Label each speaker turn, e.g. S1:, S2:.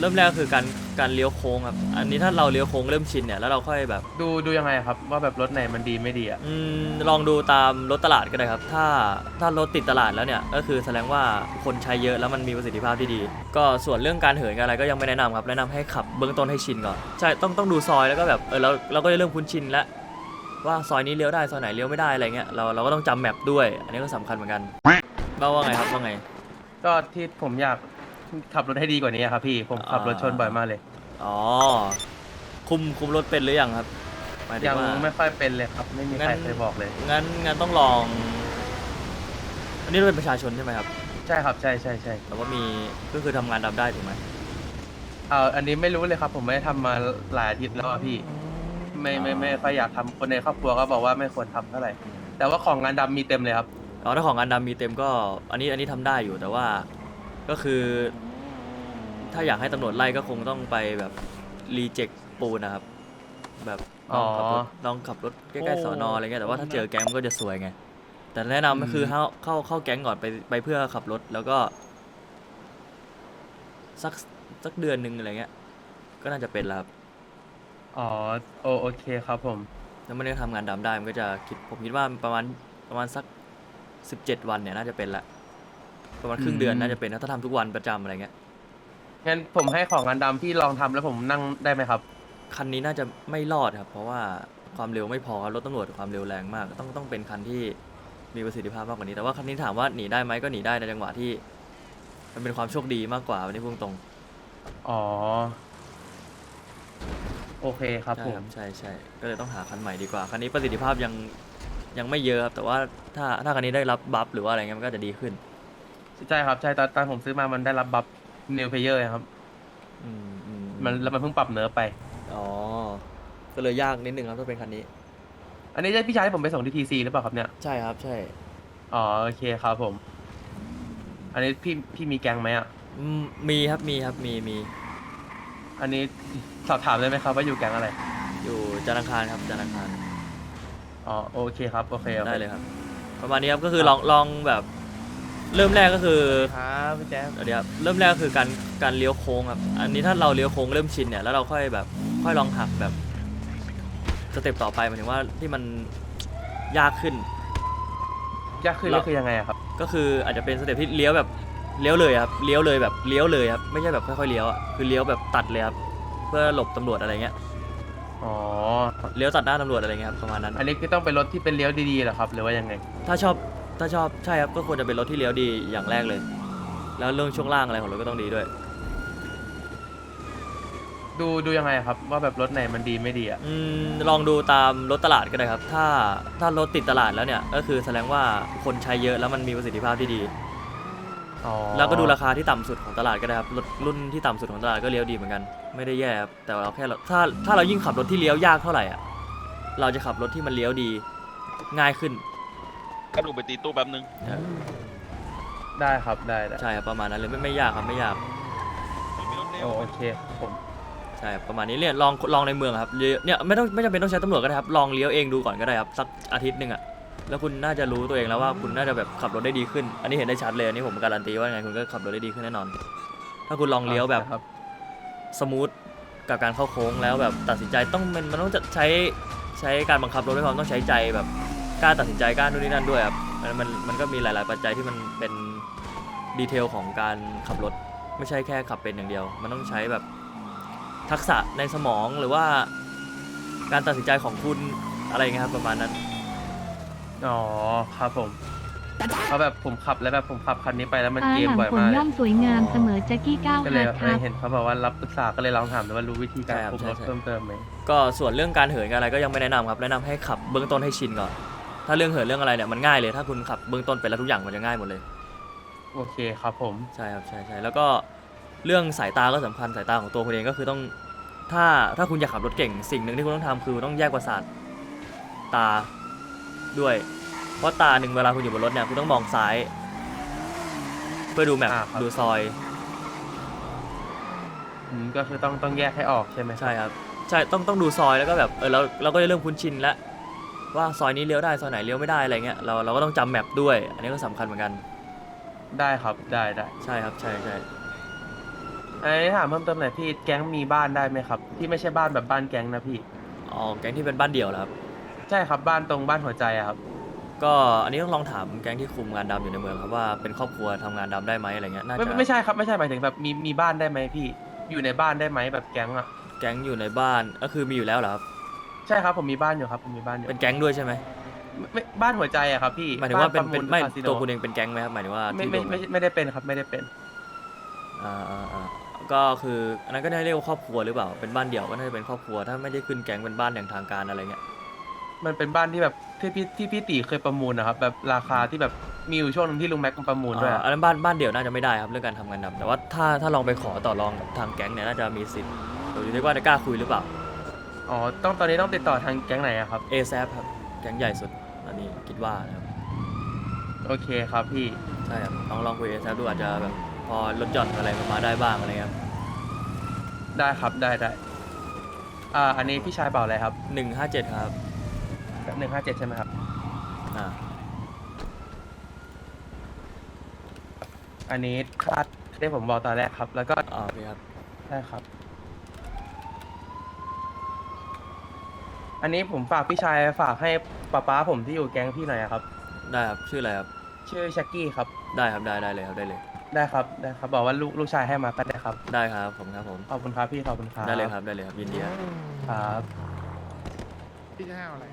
S1: เริ่มแรกก็คือการการเลี้ยวโค้งครับ อันนี้ถ้าเราเลี้ยวโค้งเริ่มชินเนี่ยแล้วเราค่อยแบบ
S2: ดูดูยังไงครับ ว่าแบบรถไหนมันดีไม่ดีอะ
S1: อืมลองดูตามรถตลาดก็ได้ครับ ถ้าถ้ารถติดตลาดแล้วเนี่ย ก็คือแสดงว่าคนใช้เยอะแล้วมันมีประสิทธิภาพที่ดี ก็ส่วนเรื่องการเหินกันอะไรก็ยังไม่แนะนำครับ แนะนำให้ขับเบื้องต้นให้ชินก่อน ใช่ ต้องต้องดูซอยแล้วก็แบบเออเราเราก็จะเริ่มคุ้นชินแล้วว่าซอยนี้เลี้ยวได้ซอยไหนเลี้ยวไม่ได้อะไรเงี้ย เราเราก็ต้องจำแมปด้วย อันนี้ก็สำคัญเหมือนกันว่าว่าไงครับว่าไง
S2: ก็ที่ผมอยาก ขับรถให้ดีกว่านี้อะครับพี่ผมขับรถชนบ่อยมากเลย
S1: อ๋อ คุมคุมรถเป็นหรือยังครับหมายถึ
S2: ยัง
S1: งว่า
S2: ไม่ค่อยเป็นเลยครับ ไม่มีใคร
S1: งั้น
S2: เคยบอกเลย
S1: งั้นงั้นต้องลอง อันนี้เราเป็นประชาชนใช่ไหมครับ
S2: ใช่ครับใช่ใช่ใช่
S1: แต่ว่ามีก็คือทำงานดำได้ถูกไหม
S2: เอออันนี้ไม่รู้เลยครับ ผมไม่ได้ทำมาหลายอาทิตย์แล้วอะพี่ ไม่ไม่ไม่ค่อยอยากทำคนในครอบครัวก็บอกว่าไม่ควรทำเท่าไหร่แต่ว่าของงานดำมีเต็มเลยครับ
S1: อ๋อถ้าของงานดำมีเต็มก็ อันนี้อันนี้ทำได้อยู่แต่ว่า ก็คือ ถ้าอยากให้ตำรวจไล่ก็คงต้องไปแบบรีเจ็คปูนนะครับ แบบลองขับรถ
S2: อ๋อ
S1: ลองขับรถใกล้ๆ
S2: โอ้
S1: สอนออะไรเงี้ยแต่ว่าถ้าเจอแก๊งมันก็จะสวยไง แต่แนะนำก็คือ
S2: อืม
S1: เข้าเข้าเข้าแก๊งก่อนไปไปเพื่อขับรถแล้วก็ สักสักเดือนหนึ่งอะไรเงี้ย ก็น่าจะเป็นแล้วครับ
S2: อ๋อโอโอเคครับผม
S1: แล้วมันก็ทำงานดำได้มันก็จะคิดผมคิดว่าประมาณประมาณสักสิบเจ็ดวันเนี่ยน่าจะเป็นละ ประมาณครึ่งเดือน
S2: อืม
S1: น่าจะเป็นนะถ้าทำทุกวันประจำอะไรเงี้ย
S2: งั้นผมให้ของงานดำพี่ลองทำแล้วผมนั่งได้ไหมครับ
S1: คันนี้น่าจะไม่รอดครับ เพราะว่าความเร็วไม่พอครับรถตำรวจความเร็วแรงมาก ต้องต้องเป็นคันที่มีประสิทธิภาพมากกว่านี้แต่ว่าคันนี้ถามว่าหนีได้ไหมก็หนีได้ในจังหวะที่ มันเป็นความโชคดีมากกว่าวันนี้พูดตรง
S2: อ๋อ โอเคครับ
S1: ใช่
S2: ผ
S1: ค
S2: ม
S1: รับใช่ใช่ก็เลยต้องหาคันใหม่ดีกว่าคันนี้ประสิทธิภาพยังยังไม่เยอะครับแต่ว่าถ้าถ้าคันนี้ได้รับบัฟหรือว่าอะไรเงี้ยมันก็จะดีขึ้น
S2: ใช่ครับใช่ตอนตอนผมซื้อมามันได้รับบัฟนิวเพเยอร์ครับ
S1: อืมอืม
S2: มันแล้วมันเพิ่งปรับเนื้อไป
S1: อ๋อ ก็เลยยากนิดนึงครับถ้าเป็นคันนี้
S2: อันนี้จะพี่ชายให้ผมไปส่งที่ทีซีหรือเปล่าครับเนี่ย
S1: ใช่ครับ ใช่
S2: อ๋อโอเคครับผม อันนี้พี่พี่มีแกงไหมอะ
S1: อืมมีครับมีครับมีมี
S2: อันนี้สอบถามได้ไหมครับว่าอยู่แกงอะไร
S1: อยู่จันทร์อังคารครับจันทร์อังคาร
S2: อ๋อโอเคครับโอเคโอค
S1: ได้เลยครับ ประมาณนี้ครับก็คือลองลองแบบ เริ่มแรกก็คือ
S2: ครับพี่แจ๊ค
S1: เดี๋ยวครับเริ่มแรกก็คือการการเลี้ยวโค้งครับอันนี้ถ้าเราเลี้ยวโค้งเริ่มชินเนี่ยแล้วเราค่อยแบบค่อยลองหักแบบสเต็ปต่อไปหมายถึงว่าที่มันยากขึ้น
S2: ยากขึ้น
S1: เรา
S2: นี่คือยังไงอะครับ
S1: ก็คืออาจจะเป็นสเต็ปที่เลี้ยวแบบเลี้ยวเลยครับเลี้ยวเลยแบบเลี้ยวเลยครับไม่ใช่แบบค่อยๆเลี้ยวอะคือเลี้ยวแบบตัดเลยครับเพื่อหลบตำรวจอะไรเงี้ย
S2: อ๋อ
S1: เลี้ยวตัดหน้าตำรวจอะไรเงี้ยครับประมาณนั้น
S2: อันนี้คือต้องเป็นรถที่เป็นเลี้ยวดีๆเหรอครับ หรือว่ายังไง
S1: ถ้าชอบ ถ้าชอบใช่ครับก็ควรจะเป็นรถที่เลี้ยวดีอย่างแรกเลย แล้วเรื่องช่วงล่างอะไรของรถก็ต้องดีด้วย
S2: ดูดูยังไงอะครับ ว่าแบบรถไหนมันดีไม่ดีอะ
S1: อืมลองดูตามรถตลาดก็ได้ครับ ถ้าถ้ารถติดตลาดแล้วเนี่ย ก็คือแสดงว่าคนใช้เยอะแล้วมันมีประสิทธิภาพที่ดี
S2: อ๋อ
S1: แล้วก็ดูราคาที่ต่ำสุดของตลาดก็ได้ครับรถรุ่นที่ต่ำสุดของตลาดก็เลี้ยวดีเหมือนกัน ไม่ได้แย่ครับแต่เราแค่เราถ้าถ้าเรายิ่งขับรถที่เลี้ยวยากเท่าไหร่อะเราจะขับรถที่มันเลี้ยวดีง่ายขึ้น
S3: ก็ดูไปตีตู้แป๊บนึง
S2: ได้ครับได้ได้
S1: ใช่ครับประมาณนั้นเลยไม่ไม่ยากครับไม่ยาก
S2: โอโอเคครับผม
S1: ใช่ครับประมาณนี้เนี่ยลองลองในเมืองครับเลี้ยวเนี่ยไม่ต้องไม่จำเป็นต้องใช้ตำรวจก็ได้ครับลองเลี้ยวเองดูก่อนก็ได้ครับสักอาทิตย์หนึ่งอะแล้วคุณน่าจะรู้ตัวเองแล้วว่าคุณน่าจะแบบขับรถได้ดีขึ้น อันนี้เห็นได้ชัดเลยอันนี้ผมการันตีว่ายังไงคุณก็ขับรถได้ดีขึ้นแน่นอน ถ้าคุณลองเลี้ยวแบบ
S2: ครับ
S1: สมูทกับการเข้าโค้งแล้วแบบตัดสินใจต้องมันมันต้องจะใช้ใช้การบังคับรถด้วยความต้องใช้ใจแบบ กล้ารตัดสินใจกล้ารนู่นนี่นั่นด้วยครับมันมันมันก็มีหลาย ๆ ปัจจัยที่มันเป็นดีเทลของการขับรถ ไม่ใช่แค่ขับเป็นอย่างเดียว มันต้องใช้แบบทักษะในสมองหรือว่า การตัดสินใจของคุณอะไรเงี้ยครับประมาณนั้น
S2: อ๋อครับผมเพราะแบบผมขับแล้วแบบผมขับคันนี้ไปแล้วมัน
S4: ฟ้า
S2: เกม
S4: หลัง
S2: บ่อย
S4: ฝน
S2: มากเล
S4: ย่อยมสวยงามเสมอแจ็คกี้ก้าว
S2: ก็เล
S4: ฮายร์ดครับ
S2: เห็นเขาบอกว่ารับปรึกษาก็เลยลองถามดูว่ารู้วิธีการ
S1: ใช่ครับ
S2: คุมรถ
S1: ใช่ใช่
S2: เพิ่มเติมไหม
S1: ก็ส่วนเรื่องการเหินกับอะไรก็ยังไม่แนะนำครับ แนะนำให้ขับเบื้องต้นให้ชินก่อน ถ้าเรื่องเหินเรื่องอะไรเนี่ยมันง่ายเลย ถ้าคุณขับเบื้องต้นเป็นแล้วทุกอย่างมันจะง่ายหมดเลย
S2: โอเคครับผม
S1: ใช่ครับใช่ใช่แล้วก็เรื่องสายตาก็สำคัญสายตาของตัวคุณเองก็คือต้อง ถ้าถ้าคุณอยากขับรถเก่งสิ่งหนึ่งที่คุณต้องทำคือต้องแยกประสาทตาด้วย เพราะตาหนึ่งเวลาคุณอยู่บนรถเนี่ยคุณต้องมองซ้าย เพื่อดูแมพ
S2: อ่าครับ
S1: ดูซอย
S2: อืมก็คือต้องต้องแยกให้ออกใช่ไหม
S1: ใช่ครับ ใช่ต้องต้องดูซอยแล้วก็แบบเออเราเราก็จะเริ่มคุ้นชินแล้ว ว่าซอยนี้เลี้ยวได้ซอยไหนเลี้ยวไม่ได้อะไรเงี้ยเราเราก็ต้องจำแมปด้วย อันนี้ก็สำคัญเหมือนกัน
S2: ได้ครับได้ได้
S1: ใช่ครับใช่ใช่
S2: อันนี้ถามเพิ่มเติมหน่อยพี่แก๊งมีบ้านได้ไหมครับ ที่ไม่ใช่บ้านแบบบ้านแก๊งนะพี่
S1: อ๋อแก๊งที่เป็นบ้านเดี่ยวเหรอครับ
S2: ใช่ครับบ้านตรงบ้านหัวใจอะครับ
S1: ก็อันนี้ต้องลองถามแก๊งที่คุมงานดำอยู่ในเมืองครับว่าเป็นครอบครัวทำงานดำได้ไหมอะไรเงี้ยน่า
S2: ไม่
S1: จะ
S2: ไม่ใช่ครับไม่ใช่หมายถึงแบบมีมีบ้านได้ไหมพี่ อยู่ในบ้านได้ไหมแบบแก๊งอะ
S1: แก๊งอยู่ในบ้านก็คือมีอยู่แล้วเหรอครับ
S2: ใช่ครับผมมีบ้านอยู่ครับผมมีบ้านอยู่
S1: เป็นแก๊งด้วยใช่ไหม
S2: ไม่ไม่บ้านหัวใจอะครับพี่
S1: หมายถึงว่าเป็น
S2: บ้
S1: เป็น
S2: ระ
S1: ไม่
S2: คาสิโน
S1: ตัวคุณเองเป็นแก๊งไหมครับหมายถึงว่า
S2: ไม่
S1: ที่
S2: ไม่
S1: รว
S2: ไม่ไม่ได้เป็นครับไม่ได้เป็น
S1: อ่าอ่าอ่าก็คืออันนั้นก็ได้เรียกว่าครอบครัวหรือเปล่าเป็นบ้านเดี่ยวก็น่าจะเป็นครอบครัวถ้าไม่ได้ขึ้นแก๊งเป็นบ้านอย่างทางการอะไรเงี้ย
S2: มันเป็นบ้านที่แบบที่พี่ที่พี่ตีเคยประมูลนะครับแบบราคาที่แบบมีอยู่ช่วงหนึงที่ลุงแม็กมันประมูลด้วย
S1: อ่า
S2: อะ
S1: อันนั้นบ้านบ้านเดี่ยวน่าจะไม่ได้ครับเรื่องการทำงานดำแต่ว่าถ้าถ้าลองไปขอต่อรองกับทางแก๊งเนี่ยน่าจะมีสิทธิ์อยู่ที่ว่าจะกล้าคุยหรือเปล่า
S2: อ๋อ ต้องตอนนี้ต้องติดต่อทางแก๊งไหนอะครับ
S1: a อ a p ครับแก๊งใหญ่สุดตอนนี้คิดว่านะครับ
S2: โอเคครับพี่
S1: ใช่ครับลองลองคุย a อ a p ดูอาจจะแบบพอลดหย่อนอะไรมาได้บ้างอะไรเงี้ยครับ
S2: ได้ครับได้ได้อ่า อันนี้พี่ชายเปล่าอะไรครับ
S1: หนึ่งห้าเจ็ดครับ
S2: หนึ่งห้าเจ็ดใช่ไหมครับ
S1: อ่า
S2: อันนี้คาดที่ผมบอกตอนแรกครับ แล้วก็
S1: อ่าโอเคครับ
S2: ได้ครับ อันนี้ผมฝากพี่ชายฝากให้ป้าป้าผมที่อยู่แก๊งพี่หน่อยอะครับ
S1: ได้ครับชื่ออะไรครับ
S2: ชื่อชักกี้ครับ
S1: ได้ครับได้ได้เลยครับได้เลย
S2: ได้ครับได้ครับบอกว่าลูกลูกชายให้มาก็ได้ครับ
S1: ได้ครับผมครับผม
S2: ขอบคุณครับพี่ขอบคุณครับ
S1: ได้เลยครับได้เลยครับยินดีครับ
S2: ครับ
S5: พี่จะให้เอาอะไร